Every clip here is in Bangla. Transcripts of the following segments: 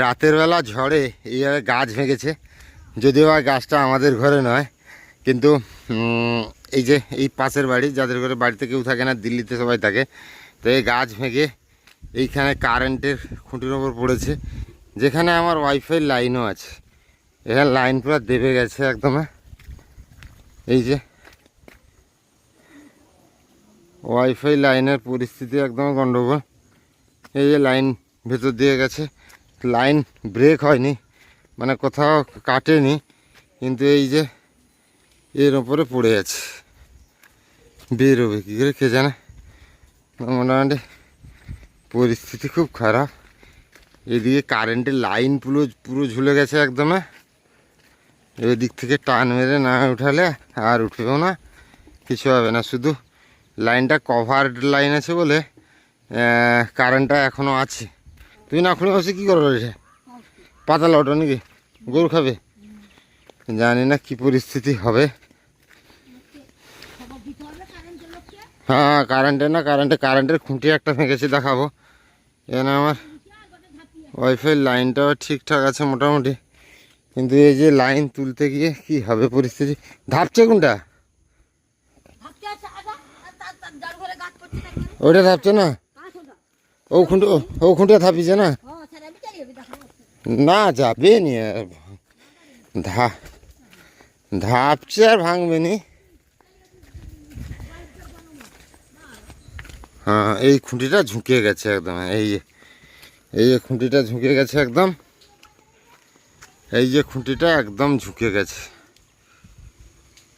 রাতের বেলা ঝড়ে এইভাবে গাছ ভেঙেছে। যদিও বা গাছটা আমাদের ঘরে নয়, কিন্তু এই যে এই পাশের বাড়ি, যাদের ঘরে বাড়িতে কেউ থাকে না, দিল্লিতে সবাই থাকে, তো এই গাছ ভেঙে এইখানে কারেন্টের খুঁটির ওপর পড়েছে। যেখানে আমার ওয়াইফাই লাইনও আছে। এখানে লাইন পুরো দেবে গেছে একদম হ্যাঁ। এই যে ওয়াইফাই লাইনের পরিস্থিতি একদম গন্ডগোল। এই যে লাইন ভেতর দিয়ে গেছে। লাইন ব্রেক হয়নি মানে কোথাও কাটেনি, কিন্তু এই যে এর ওপরে পড়ে আছে। বেরোবে কী করে কে জানে? মোটামুটি পরিস্থিতি খুব খারাপ। এদিকে কারেন্টের লাইন পুরো পুরো ঝুলে গেছে একদমে। এদিক থেকে টান মেরে না উঠালে আর উঠবেও না, কিছু হবে না। শুধু লাইনটা কভার্ড লাইন আছে বলে কারেন্টটা এখনও আছে। তুই না খুলে বসে কী করব রে পাতাল অটো নাকি? গরু খাবে? জানি না কি পরিস্থিতি হবে। হ্যাঁ কারেন্টের না কারেন্টে কারেন্টের খুঁটি একটা ভেঙেছে দেখাবো। এখানে আমার ওয়াইফাই লাইনটাও ঠিকঠাক আছে মোটামুটি। কিন্তু এই যে লাইন তুলতে গিয়ে কি হবে পরিস্থিতি? ধাপছে কোনটা? ওইটা ধাপছে না? ও খুঁটি ও থাপিছে না না যাবে নি ধা ধাপছে আর ভাঙবে নি হ্যাঁ এই খুঁটিটা ঝুঁকে গেছে একদম এই যে এই যে খুঁটিটা ঝুঁকে গেছে একদম এই যে খুঁটিটা একদম ঝুঁকে গেছে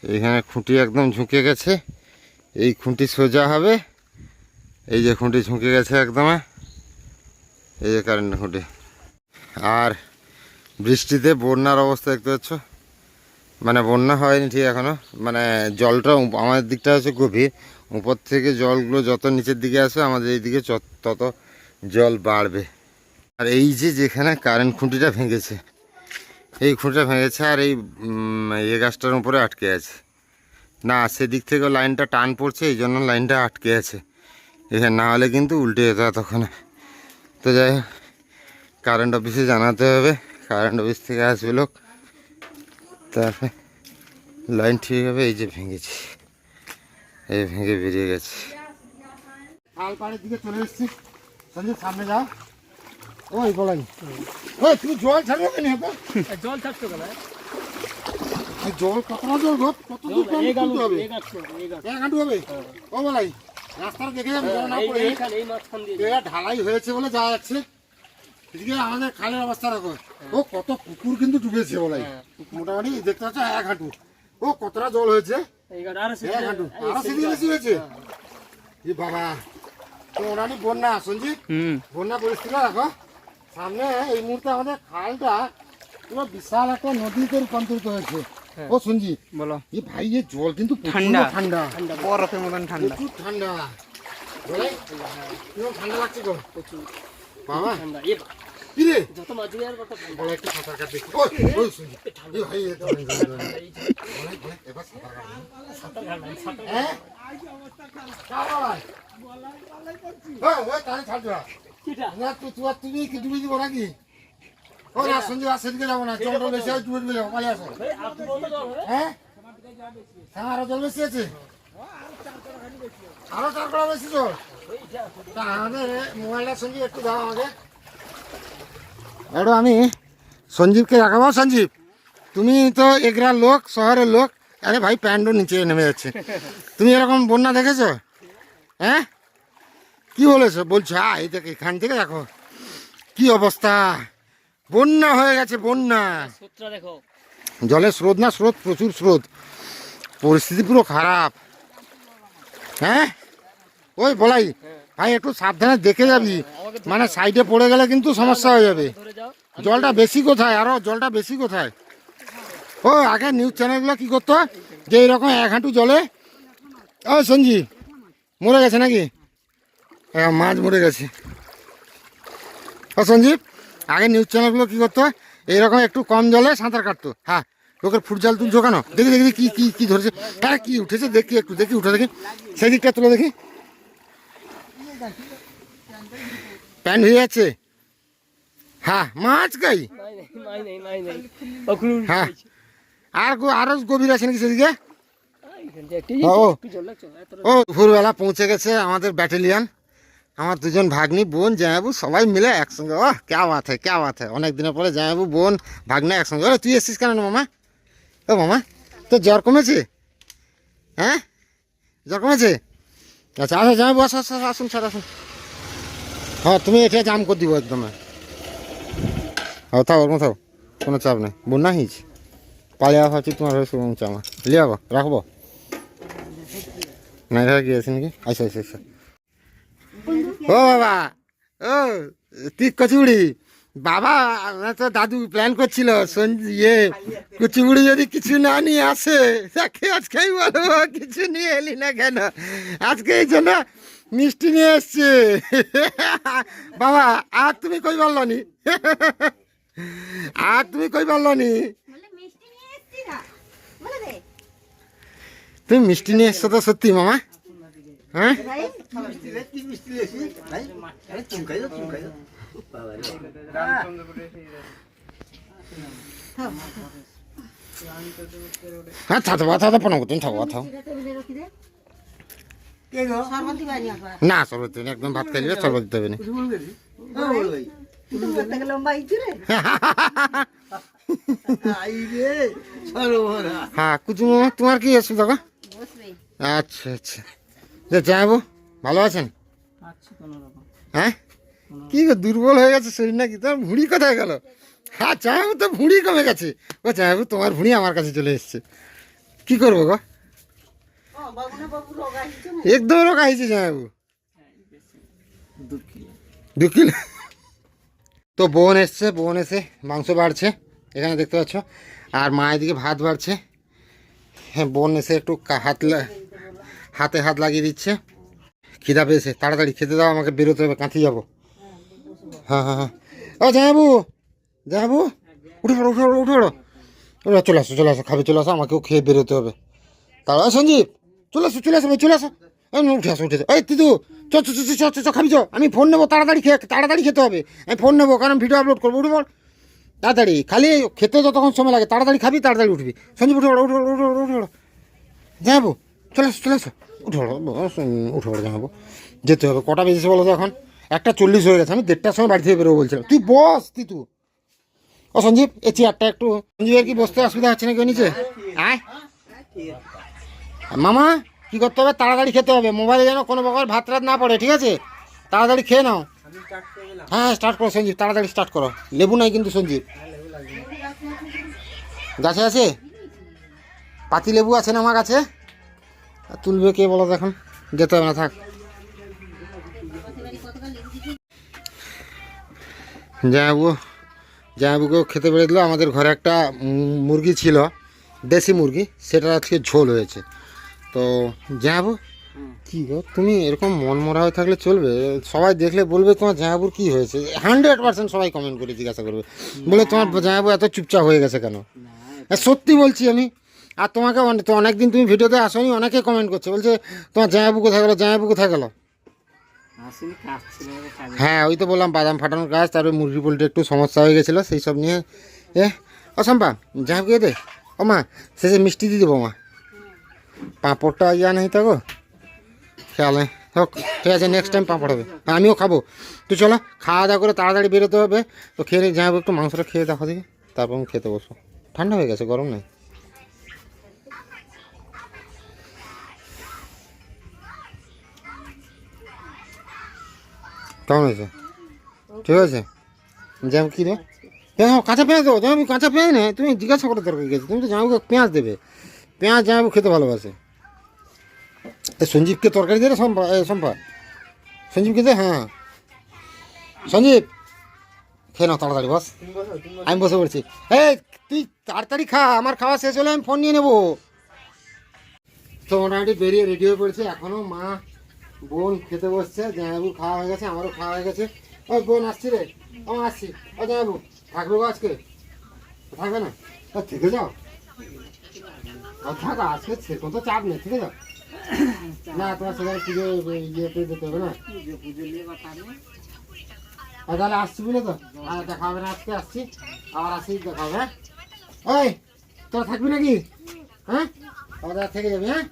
এইখানে খুঁটি একদম ঝুঁকে গেছে এই খুঁটি সোজা হবে এই যে খুঁটি ঝুঁকে গেছে একদম। এই যে কারেন্ট খুঁটি। আর বৃষ্টিতে বন্যার অবস্থা দেখতে পাচ্ছ? মানে বন্যা হয়নি ঠিক এখনও। মানে জলটা আমাদের দিকটা হচ্ছে গভীর। উপর থেকে জলগুলো যত নিচের দিকে আসবে, আমাদের এইদিকে চ- তত জল বাড়বে। আর এই যে যেখানে কারেন্ট খুঁটিটা ভেঙেছে, এই খুঁটিটা ভেঙেছে আর এই ইয়ে গাছটার উপরে আটকে আছে। না, সেদিক থেকে লাইনটা টান পড়ছে, এই জন্য লাইনটা আটকে আছে। এখানে না হলে কিন্তু উল্টে যেত তখন তো যাই হোক কারেন্ট অফিসে জানাতে হবে। কারেন্ট অফিস থেকে আসবে লোক। তারপরে লাইন ঠিক হবে এই যে ভেঙেছি। এই ভেঙে বেরিয়ে গেছে। খাল পাড়ের দিকে চলে এসছি। সঞ্জীব সামনে যাও। ওই বলাই। ওই তুমি জল ছাড়বে কেন জল থাকতো কেন? জল কতটা জল কত দূর হবে এক হাঁটু হবে? ও বলাই। রাস্তাটা দেখে যাবে জল না পড়ে। এই মাঝখান দিয়ে এটা ঢালাই হয়েছে বলে যাওয়া যাচ্ছে এদিকে আমাদের খালের অবস্থা রাখো ও কত পুকুর কিন্তু ডুবেছে বলাই মোটামুটি দেখতে পাচ্ছ এক হাঁটু। ও কতটা জল হয়েছে। এক হাঁটু। আরও সেদিকে বেশি হয়েছে। এ বাবা। তো মোটামুটি বন্যা সঞ্জিত হুম। বন্যা পরিস্থিতি রাখো সামনে এই মুহূর্তে আমাদের খালটা পুরো বিশাল একটা নদীতে রূপান্তরিত হয়েছে। ও সঞ্জিত বলো। এ ভাই এ জল কিন্তু ঠান্ডা। ঠান্ডা। বরফের মতন ঠান্ডা। প্রচুর ঠান্ডা। ঠান্ডা লাগছে গো। বাবা। ঠান্ডা। এ বা- যত মাঝে আর কত ঠান্ডা একটু সাঁতার কাট দেখি ওই ওই শুনি এ ভাই এ তো বলে বলে এবার সাঁতার কাট সাঁতার কাটলাম, সাঁতার হ্যাঁ? কার বলাই ওই ওই তাহলে ছাড় যা। কিটা? না তুই তুই তুমি কি ডুবে দিব নাকি? ও না সঞ্জয় আর সেদিকে যাব না জল টল বেশি হয় আসো হ্যাঁ? হ্যাঁ? আরও জল বেশি আছে? আরও চার কড়া বেশি তা? আমাদের মোবাইলটা সঞ্জীব একটু দাও আমাকে একটু আমি সঞ্জীবকে দেখাবো। সঞ্জীব তুমি তো এগরার লোক শহরের লোক। আরে ভাই প্যান্টও নিচে নেমে যাচ্ছে। তুমি এরকম বন্যা দেখেছ? হ্যাঁ? কি বলেছ? বলছো এই দেখ এখান থেকে দেখো। কি অবস্থা? বন্যা হয়ে গেছে বন্যা। দেখো। জলের স্রোত না স্রোত প্রচুর স্রোত। পরিস্থিতি পুরো খারাপ। হ্যাঁ? ওই বলাই ভাই একটু সাবধানে দেখে যাবি। মানে সাইডে পড়ে গেলে কিন্তু সমস্যা হয়ে যাবে। জলটা বেশি কোথায়? আরও জলটা বেশি কোথায়? ও আগে নিউজ চ্যানেলগুলো কি করতো? যে এরকম এক হাঁটু জলে ও সঞ্জীব মরে গেছে নাকি? হ্যাঁ মাছ মরে গেছে। ও সঞ্জীব আগে নিউজ চ্যানেলগুলো কি করতো? এইরকম একটু কম জলে সাঁতার কাটতো। হ্যাঁ লোকের ফুট জাল তুলছো কেন? দেখি দেখি কি কি কি ধরেছে। হ্যাঁ কি উঠেছে? দেখি একটু দেখি উঠে দেখি। সেই দিকটা তুলে দেখি। প্যান্ট হয়ে যাচ্ছে। হ্যাঁ মাছ গাই হ্যাঁ। আর আরও গভীর আছে নাকি সেদিকে? ও, দুপুরবেলা পৌঁছে গেছে আমাদের ব্যাটালিয়ান। আমার দুজন ভাগ্নি বোন জামাইবু সবাই মিলে একসঙ্গে। ও ক্যা বাত হয় ক্যা বাত হয় অনেক দিনের পরে জামাইবু বোন ভাগ্নে একসঙ্গে। ওরে তুই এসছিস কেন মামা? ও মামা তো জ্বর কমেছে? হ্যাঁ? জ্বর কমেছে? আচ্ছা আসো জামাইবু আসো আসো আসো, আসুন স্যার আসুন। হ্যাঁ তুমি এটা জাম করে দিব একদম। হ্যাঁ থাও ওরকম থাও কোনো চাপ নেই। বন্যা হয়েছে পালিয়ে ভাবছি তোমার হয়ে শুরু চামা লিয়াব রাখব? না গিয়েছে নাকি? আচ্ছা আচ্ছা আচ্ছা। ও বাবা ও তুই কচুবুড়ি বাবা আমার তো দাদু প্ল্যান করছিল ইয়ে কুচিবুড়ি যদি কিছু না নিয়ে আসে তাকে আজকেই বলো কিছু নিয়ে এলি না কেন? আজকে এই জন্য মিষ্টি নিয়ে এসছে। বাবা আর তুমি কই পারল নি আর তুমি কই পারল নি বলে মিষ্টি নিয়ে এসছি না। তুমি মিষ্টি নিয়ে এসছো তো সত্যি মামা। হ্যাঁ? হ্যাঁ থাকো থাকো পনেরো তুমি থাকো থাকো এটা টেবিলে রেখে দে শরবত দিবা না শরবত একদম ভাত খাই দিবে শরবত দিতে হবে না। হ্যাঁ কুচু তোমার কি বসবে আচ্ছা আচ্ছা। যে যাব ভালো আছেন? আচ্ছা হ্যাঁ? কি গো দুর্বল হয়ে গেছে শরীর নাকি? তোমার ভুঁড়ি কোথায় গেল? হ্যাঁ চাহাবু তো ভুঁড়ি কমে গেছে। ও চাহাবু তোমার ভুঁড়ি আমার কাছে চলে এসছে। কি করব গো? একদম রোগা হয়েছে চাহাবু দু কিলো। দু কিলো? তো বোন এসছে বোন এসে মাংস বাড়ছে এখানে দেখতে পাচ্ছ। আর মা এদিকে ভাত বাড়ছে। হ্যাঁ বোন এসে একটু কা- হাত লা- হাতে হাত লাগিয়ে দিচ্ছে। খিদা পেয়েছে তাড়াতাড়ি খেতে দাও আমাকে বেরোতে হবে কাঁথি যাব। হ্যাঁ হ্যাঁ হ্যাঁ। ও জাহাবু জাহাবু উঠে পড়ো উঠে পড়ো উঠে পড়ো। ওরা চলে আসো চলে আসো খাবে চলে আসো আমাকেও খেয়ে বেরোতে হবে। তাহলে সঞ্জীব চলে আসো চলে আসো ভাই, চলে আসো। উঠে আসো উঠে। এই চ চ, চ চ, চ খাবি চ। আমি ফোন নেব তাড়াতাড়ি খেয়ে তাড়াতাড়ি খেতে হবে। আমি ফোন নেব কারণ ভিডিও আপলোড করব উঠে পড়। তাড়াতাড়ি খালি খেতে যতক্ষণ সময় লাগে তাড়াতাড়ি খাবি তাড়াতাড়ি উঠবি। সঞ্জীব উঠে পড়ো উঠে পড়ো উঠে পড়ো উঠে পড়ো যাব চলে আসো চলে আসো উঠে উঠে পড়ো যাব যেতে হবে, কটা বেজেছে বলো তো এখন? একটা চল্লিশ হয়ে গেছে, আমি দেড়টার সময় বাড়ি থেকে বেরোবো বলছিলাম। তুই বস, তিতু। ও সঞ্জীব, এ চেয়ারটা একটু, সঞ্জীবের কি বসতে অসুবিধা হচ্ছে না ওর নিচে? আয়। মামা, কি করতে হবে? তাড়াতাড়ি খেতে হবে। মোবাইলে যেন কোনো প্রকার ভাত রাত না পড়ে, ঠিক আছে? তাড়াতাড়ি খেয়ে নাও। হ্যাঁ স্টার্ট করো সঞ্জীব, তাড়াতাড়ি স্টার্ট করো। লেবু নাই কিন্তু সঞ্জীব। গাছে আছে? পাতি লেবু আছে না আমার কাছে? তুলবে কে বলো তো এখন যেতে হবে না থাক। জামাবু জামাবুকেও খেতে পেরে দিল আমাদের ঘরে একটা মুরগি ছিল দেশি মুরগি সেটা আজকে ঝোল হয়েছে। তো জামাবু কি গো তুমি এরকম মন মরা হয়ে থাকলে চলবে? সবাই দেখলে বলবে তোমার জামাবুর কি হয়েছে। হান্ড্রেড পার্সেন্ট সবাই কমেন্ট করে জিজ্ঞাসা করবে। বলে তোমার জামাবু এত চুপচাপ হয়ে গেছে কেন? আর সত্যি বলছি আমি আর তোমাকে অনে- তো অনেকদিন তুমি ভিডিওতে আসোনি অনেকে কমেন্ট করছে বলছে তোমার জামাবু কোথায় গেলো জামাবু কোথায় গেলো? হ্যাঁ ওই তো বললাম বাদাম ফাটানোর কাজ তারপরে মুরগি পোলট্রি একটু সমস্যা হয়ে গেছিল সেই সব নিয়ে এ অসম্পা গিয়ে দে ও মা শেষে মিষ্টি দিয়ে দেবো মা। পাঁপড়টা ইয়া নেই তো গো খেয়াল নেই। হোক ঠিক আছে নেক্সট টাইম পাঁপড় হবে। হ্যাঁ, আমিও খাব। তুই চলো খাওয়া দাওয়া করে তাড়াতাড়ি বেরোতে হবে। তো খেয়ে যাব একটু মাংসটা খেয়ে দেখো দিকে তারপর আমি খেতে বসবো। ঠান্ডা হয়ে গেছে গরম নেই। কেমন হয়েছে? ঠিক আছে? জ্যাম কী রে? হ্যাঁ কাঁচা পেঁয়াজ দেবো। জামাবু কাঁচা পেঁয়াজ নেই তুমি জিজ্ঞাসা করে দরকার গেছে তুমি তো জামাবুকে পেঁয়াজ দেবে। পেঁয়াজ জামাবু খেতে ভালোবাসে। সঞ্জীবকে তরকারি দে সম্পা সম্পা সঞ্জীবকে দে হ্যাঁ সঞ্জীব, খেয়ে নাও তাড়াতাড়ি, বস। আমি বসে পড়ছি। এই, তুই তাড়াতাড়ি খা, আমার খাওয়া শেষ হলে আমি ফোন নিয়ে নেব। তো মোটামুটি বেরিয়ে রেডি হয়ে পড়েছে। এখনও মা বোন খেতে বসছে জামাইবু খাওয়া হয়ে গেছে আমারও খাওয়া হয়ে গেছে। ওই বোন আসছি রে। ও আসছি। ও জামাইবু থাকবে গো আজকে? থাকবে না? ও থেকে যাও। ও থাকো আজকে সেরকম তো চাপ নেই ঠিক আছে না তোমার সেখানে পুজো ইয়েতে যেতে হবে না। তাহলে আসছি বুঝলে তো? আর দেখা হবে না আজকে আসছি। আবার আসি দেখা হবে হ্যাঁ? ওই তোরা থাকবি নাকি? হ্যাঁ? ওদের থেকে যাবি হ্যাঁ?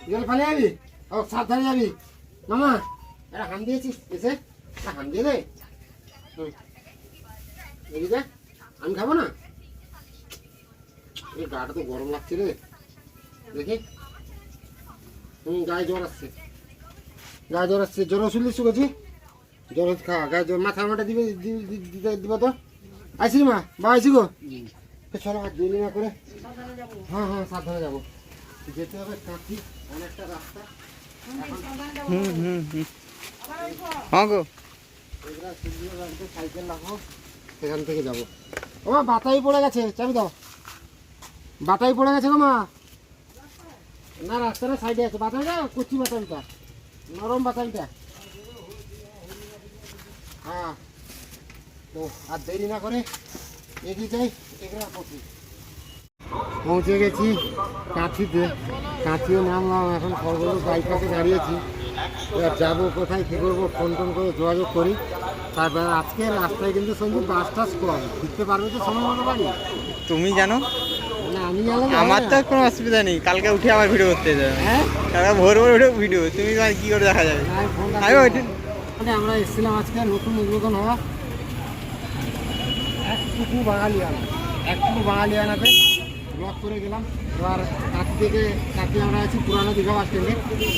বিকেলে পালিয়ে যাবি। ও সাবধানে যাবি। মামা এটা হাম দিয়েছিস এসে হাম দিয়ে দে। দে আমি খাব না? এই গাটা তো গরম লাগছে রে। দেখি। হুম গায়ে জ্বর আসছে। গায়ে জ্বর আসছে। জ্বর ওষুধ লিখছি করছি জ্বর ওষুধ খা গায়ে জ্বর। মাথা মাটা দিবে দি- দি- দিতে দিব তো? আইসি মা বা আইসি গো? চলো হাত দিয়ে না করে। হ্যাঁ হ্যাঁ সাবধানে যাব। যেতে হবে কাঁচি অনেকটা রাস্তা। হুম হুম হুম। হ্যাঁ গো। সাইকেল রাখো সেখান থেকে যাব। ও মা, বাতাই পড়ে গেছে, চাবি দাও। বাতাই পড়ে গেছে গো মা। না, রাস্তাটা সাইডে আছে। বাতাইটা, কচি বাতাইটা। নরম বাতাইটা। হ্যাঁ। তো আর দেরি না করে এগিয়ে যাই এগুলো পড়ছি পৌঁছে গেছি কাঁথিতে। কাঁথিও নামলাম এখন সর্বদা বাইপাসে দাঁড়িয়েছি। এবার যাব কোথায় কী করব ফোন টোন করে যোগাযোগ করি। তারপর আজকে রাস্তায় কিন্তু সঙ্গে বাস টাস কম ফিরতে পারবে তো সময় মতো পারি তুমি জানো? না আমি আমার তো কোনো অসুবিধা নেই। কালকে উঠে আমার ভিডিও করতে যাবে। হ্যাঁ? কালকে ভোর ভোর উঠে ভিডিও তুমি কি করে দেখা যাবে? আমি ওইটা মানে আমরা এসেছিলাম আজকে নতুন উদ্বোধন হওয়া। একটুকু বাঙালিয়ানা একটুকু বাঙালিয়ানাতে ব্লক করে গেলাম। এবার কাঁথি থেকে কাঁথি আমরা আছি পুরানো দীঘা বাস স্ট্যান্ডে।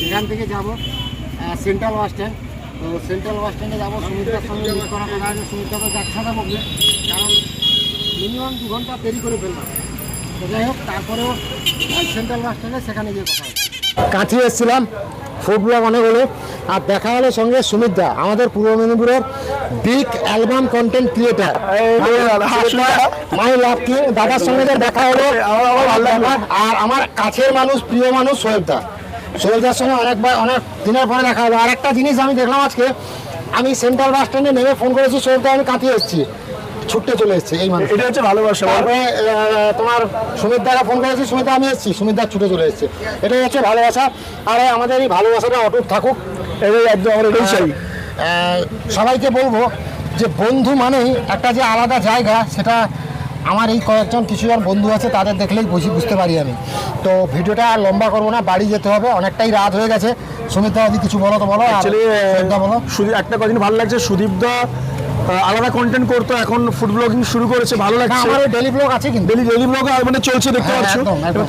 এখান থেকে যাব সেন্ট্রাল বাস স্ট্যান্ড তো সেন্ট্রাল বাস স্ট্যান্ডে যাব সুমিত্রার সঙ্গে মিট আছে সুমিত্রা তো একসাথে বলবে কারণ মিনিমাম দু ঘণ্টা দেরি করে ফেললাম। তো যাই হোক, তারপরেও সেন্ট্রাল বাস স্ট্যান্ডে সেখানে গিয়ে কথা কাঁথি এসেছিলাম, ফুড ব্লগ অনেক হলো। আর দেখা হলো সঙ্গে সুমিত্রা আমাদের পূর্ব মেদিনীপুরের big album content creator my love king দাদার সঙ্গে দেখা হলো আর আমার কাছের মানুষ প্রিয় মানুষ সোহেব দা সোহেব দার সঙ্গে অনেকবার অনেক দিনের পরে দেখা হলো। আর একটা জিনিস আমি দেখলাম আজকে আমি সেন্ট্রাল বাস স্ট্যান্ডে নেমে ফোন করেছি সোহেব দা আমি কাঁথি এসেছি। ছুটতে চলে এসেছে এই মানুষ এটা হচ্ছে ভালোবাসা তারপরে তোমার সুমিত দাকে ফোন করেছি সুমিত আমি এসেছি। সুমিত দা ছুটে চলে এসেছে। এটাই হচ্ছে ভালোবাসা। আর আমাদের এই ভালোবাসাটা অটুট থাকুক। এটাই একদম আমরা এটাই চাই। সবাইকে বলব যে বন্ধু মানেই একটা যে আলাদা জায়গা সেটা আমার এই কয়েকজন কিছুজন বন্ধু আছে তাদের দেখলেই বুঝি বুঝতে পারি আমি। তো ভিডিওটা আর লম্বা করব না বাড়ি যেতে হবে অনেকটাই রাত হয়ে গেছে। সুমিত যদি কিছু বলো তো বলো বলো। একটা কদিন ভালো লাগছে সুদীপ দা আলাদা কন্টেন্ট করতো এখন ফুড ব্লগিং শুরু করেছে ভালো লাগছে। আমার ডেলি ব্লগ আছে কিন্তু। ডেলি ডেলি ব্লগ মানে চলছে দেখতে হ্যাঁ, পাচ্ছ।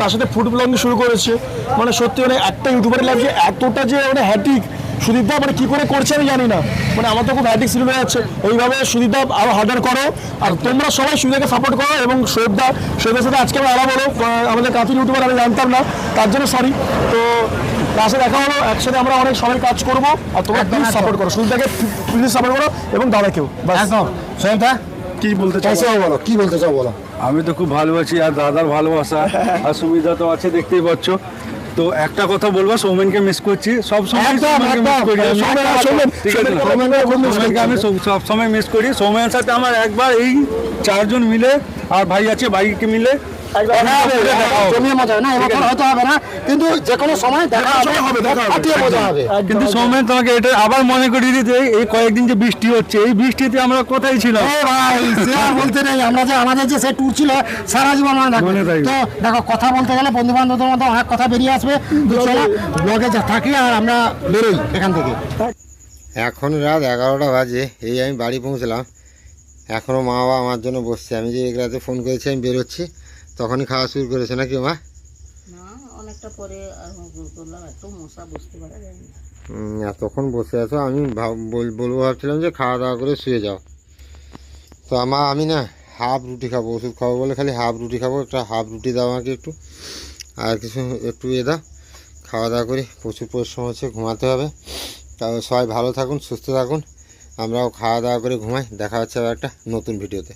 তার সাথে ফুড ব্লগিং শুরু করেছে। মানে সত্যি মানে একটা ইউটিউবারের লাইফে এতটা যে মানে হ্যাটিক সুদীপ দা মানে কি করে করছে আমি জানি না। মানে আমার তো খুব হ্যাটিক শুরু হয়ে যাচ্ছে ওইভাবে সুদীপ দা আরও হার্ডার করো। আর তোমরা সবাই সুদীপকে সাপোর্ট করো এবং শোয়েব দা শোয়েবের সাথে আজকে আমরা আলাপ হলো। আহ, আমাদের কাতির ইউটিউবার আমি জানতাম না। তার জন্য সরি তো সাথে দেখা হলো। একসাথে আমরা অনেক সবাই কাজ করব। আর তোমরা একদম, প্লিজ সাপোর্ট করো। সুদীপদাকে প্লিজ সাপোর্ট করো এবং দাদাকেও। একদম। কি বলতে চাইছে চাইছো বলো কি বলতে চাও বলো? আমি তো খুব ভালোবাসি আর দাদার ভালোবাসা আর সুবিধা তো আছে দেখতেই পাচ্ছ। তো একটা কথা বলব সৌমেনকে মিস করছি। সব সময় আমি। সব সময় মিস করি। সৌমেনের সাথে আমার একবার এই চারজন মিলে আর ভাই আছে ভাইকে মিলে জমিয়ে মজা হবে না এবছর হয়তো হবে না কিন্তু যে কোনো সময় দেখা হবে দেখা মজা হবে। কিন্তু সৌমেন তোমাকে এটা আবার মনে করিয়ে দিতে এই কয়েকদিন যে বৃষ্টি হচ্ছে এই বৃষ্টিতে আমরা কোথায় ছিলাম? ভাই সে আর বলতে নেই আমরা যে আমাদের যে সে ট্যুর ছিল সারা জীবন মনে থাকবে। তো দেখো কথা বলতে গেলে বন্ধু বান্ধবদের মধ্যে অনেক কথা বেরিয়ে আসবে। তো চলো ব্লগে যা থাকি আর আমরা বেরোই এখান থেকে। এখন রাত এগারোটা বাজে এই আমি বাড়ি পৌঁছলাম। এখনও মা বাবা আমার জন্য বসছে। আমি যে এগুলাতে ফোন করেছি আমি বেরোচ্ছি। তখনই খাওয়া শুরু করেছে নাকি মা? না অনেকটা পরে আর করলাম এত মশা বুঝতে পারা যায় না এতক্ষণ বসে আছো আমি বলব ভাবছিলাম যে খাওয়া দাওয়া করে শুয়ে যাও। তো আমার আমি না হাফ রুটি খাব ওষুধ খাব বলে খালি হাফ রুটি খাব একটা হাফ রুটি দাও আমাকে একটু। আর কিছু একটু এ দাও খাওয়া দাওয়া করি প্রচুর পরিশ্রম হচ্ছে ঘুমাতে হবে। তাও সবাই ভালো থাকুন সুস্থ থাকুন আমরাও খাওয়া দাওয়া করে ঘুমাই দেখা হচ্ছে আবার একটা নতুন ভিডিওতে।